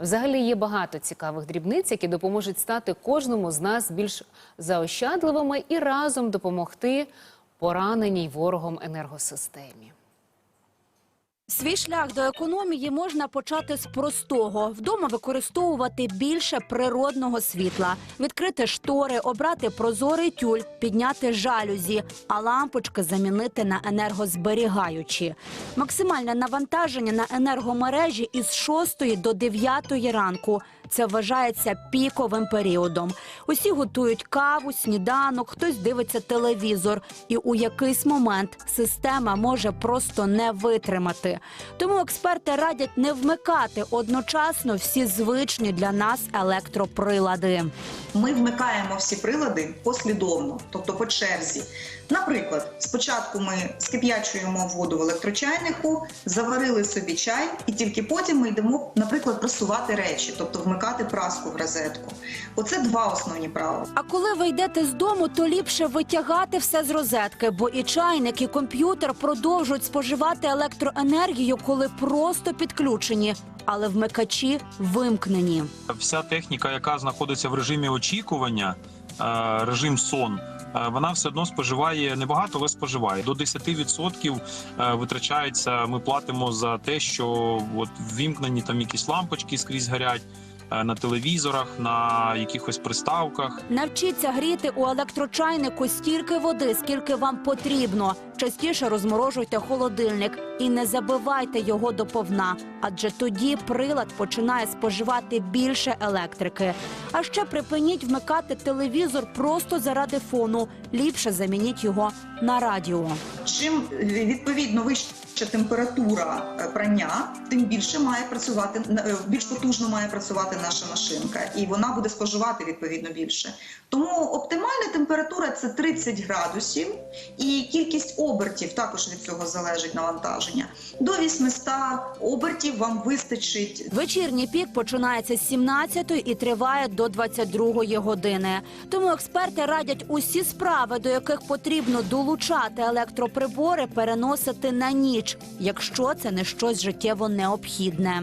Взагалі є багато цікавих дрібниць, які допоможуть стати кожному з нас більш заощадливими і разом допомогти пораненій ворогом енергосистемі. Свій шлях до економії можна почати з простого: вдома використовувати більше природного світла, відкрити штори, обрати прозорий тюль, підняти жалюзі, а лампочки замінити на енергозберігаючі. Максимальне навантаження на енергомережі із 6 до 9 ранку. Це вважається піковим періодом. Усі готують каву, сніданок, хтось дивиться телевізор, і у якийсь момент система може просто не витримати. Тому експерти радять не вмикати одночасно всі звичні для нас електроприлади. Ми вмикаємо всі прилади послідовно, тобто по черзі. Наприклад, спочатку ми скип'ячуємо воду в електрочайнику, заварили собі чай, і тільки потім ми йдемо, наприклад, просувати речі, тобто вмикати праску в розетку. Оце два основні правила. А коли ви йдете з дому, то ліпше витягати все з розетки, бо і чайник, і комп'ютер продовжують споживати електроенергію, коли просто підключені, але вмикачі вимкнені. Вся техніка, яка знаходиться в режимі очікування, е, режим сон. е, Вона все одно споживає небагато, але споживає до 10% е, витрачається. Ми платимо за те, що от ввімкнені там якісь лампочки скрізь горять на телевізорах, на якихось приставках. Навчіться гріти у електрочайнику стільки води, скільки вам потрібно. Частіше розморожуйте холодильник і не забивайте його до повна, адже тоді прилад починає споживати більше електрики. А ще припиніть вмикати телевізор просто заради фону. Ліпше замініть його на радіо. Чим е, відповідно вища температура е, прання, тим більше має працювати е, більш потужно має працювати наша машинка, і вона буде споживати відповідно більше. Тому оптимальна температура це 30 градусів, і кількість обертів також від цього залежить навантаження. До 800 обертів вам вистачить Вечірній пік починається з 17 і триває до 22 години. Тому експерти радять усі справи, до яких потрібно долучати електроприбори, переносити на ніч, якщо це не щось життєво необхідне.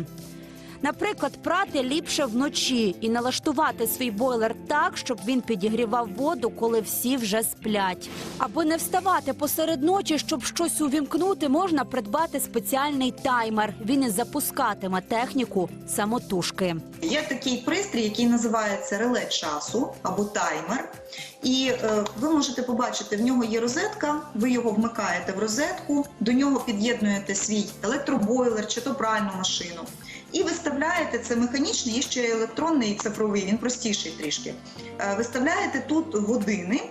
Наприклад, прати ліпше вночі і налаштувати свій бойлер так, щоб він підігрівав воду, коли всі вже сплять. Аби не вставати посеред ночі, щоб щось увімкнути, можна придбати спеціальний таймер. Він і запускатиме техніку самотужки. Є такий пристрій, який називається реле часу або таймер. І е, ви можете побачити, в нього є розетка, ви його вмикаєте в розетку, до нього під'єднуєте свій електробойлер чи то пральну машину. І виставляєте це механічний, є ще електронний і цифровий, він простіший трішки. Е, Виставляєте тут години,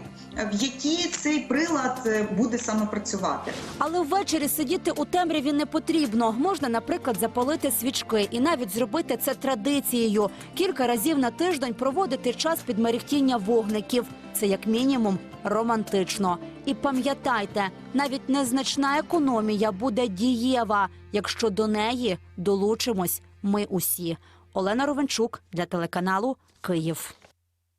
в які цей прилад е, буде саме працювати. Але ввечері сидіти у темряві не потрібно. Можна, наприклад, запалити свічки і навіть зробити це традицією. Кілька разів на тиждень проводити час під мерехтіння вогників. Це як мінімум романтично. І пам'ятайте, навіть незначна економія буде дієва, якщо до неї долучимось ми усі. Олена Ровенчук для телеканалу Київ.